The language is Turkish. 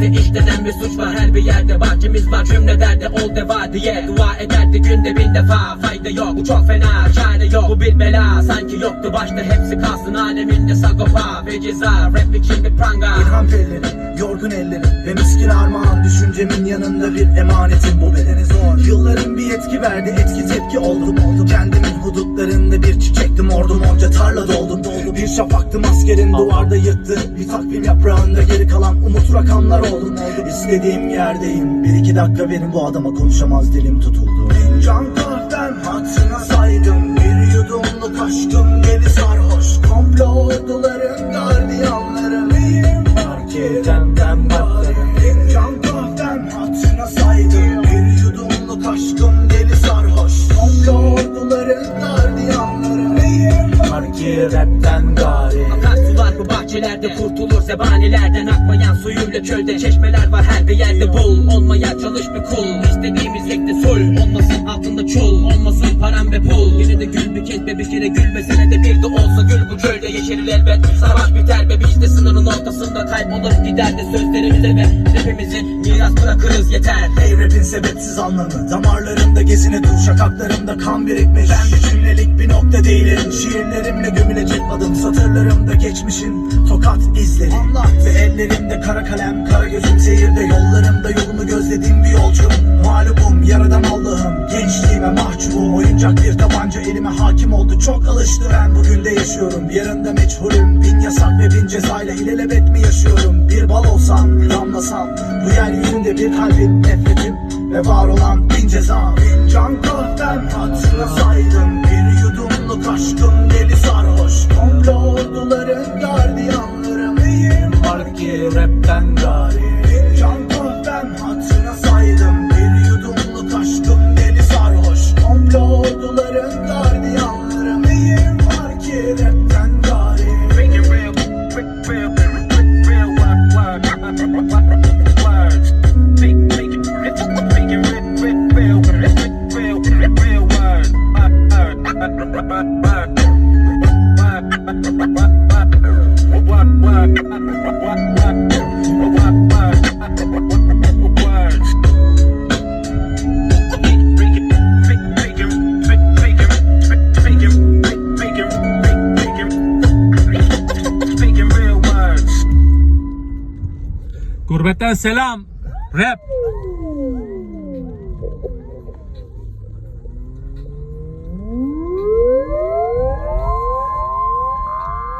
Gündüze işlenen bir suç var. Her bir yerde bahçemiz var. Cümle derdi ol deva diye Dua ederdi günde bin defa. Fayda yok bu çok fena. Çare yok Bu bir bela. Sanki yoktu başta. Hepsi kalsın aleminde sagopa ve ceza. Rap için bir pranga. İlham telleri, yorgun ellerim Ve miskin armağan. Düşüncemin yanında bir emanetim. Bu bedene zor. Yılların bir etki verdi etki tepki oldum oldum. Kendimin hudutlarında bir çiçektim ordum. Onca tarla doldum doldum. Bir şafaktım askerin duvarda yıktı Bir takvim yaprağında geri kalan umut rakamlar oldum İstediğim yerdeyim. Bir iki dakika benim bu adama konuşamaz dilim tutuldu. Fincan kahvem hatırına saydım. Bir yudumluk aşkım deli sarhoş. Komplo orduların gardiyanları Neyim var ki demden hatırına saydım. Bir yudumluk aşkım deli sarhoş. Komplo orduların gardiyanları Neyim rapten gari Akarsular bu bahçelerde. Kurtulur zebanilerden Akmayan suyuyla çölde. Çeşmeler var her bir yerde bul. Olmaya çalış bir kul. İstediğimiz yekte sul. Olmasın altında çul. Olmasın param ve pul. Yine de gül bir kez be bir kere gül be. Senede bir de olsa gül bu çölde yeşerir elbet. Savaş biter be biz de sınırın ortasında kaybolur. Gider de sözlerimize ve Rapimizin miras bırakırız yeter. Hey rapin sebepsiz anlamı. Damarlarımda gezine dur. Şakaklarımda kan birikmiş. Ben bir cümlelik bir nokta değilim. Şiirlerimle gömülecek adım Satırlarımda geçmişin tokat izleri Ve ellerimde kara kalem. Kara gözüm seyirde Yollarımda yolumu gözlediğim bir yolcuyum Mağlubum yaradan Allah'ım. Gençliğime mahcubum. Oyuncak bir tabanca elime hakim oldu. Çok alıştı. Ben bugün de yaşıyorum. Yarında meçhulüm. Bin yasak ve bin cezayla ilelebet mi yaşıyorum? Bir bal olsam damlasam Bu yeryüzünde bir kalbin nefretim Ve var olan bin ceza Bin can kahvem hatırına saydım Bir yudumluk aşkım deli sarhoş. Komplo orduların gardiyanları Neyim var ki rapten gari Gurbetten selam. Rap.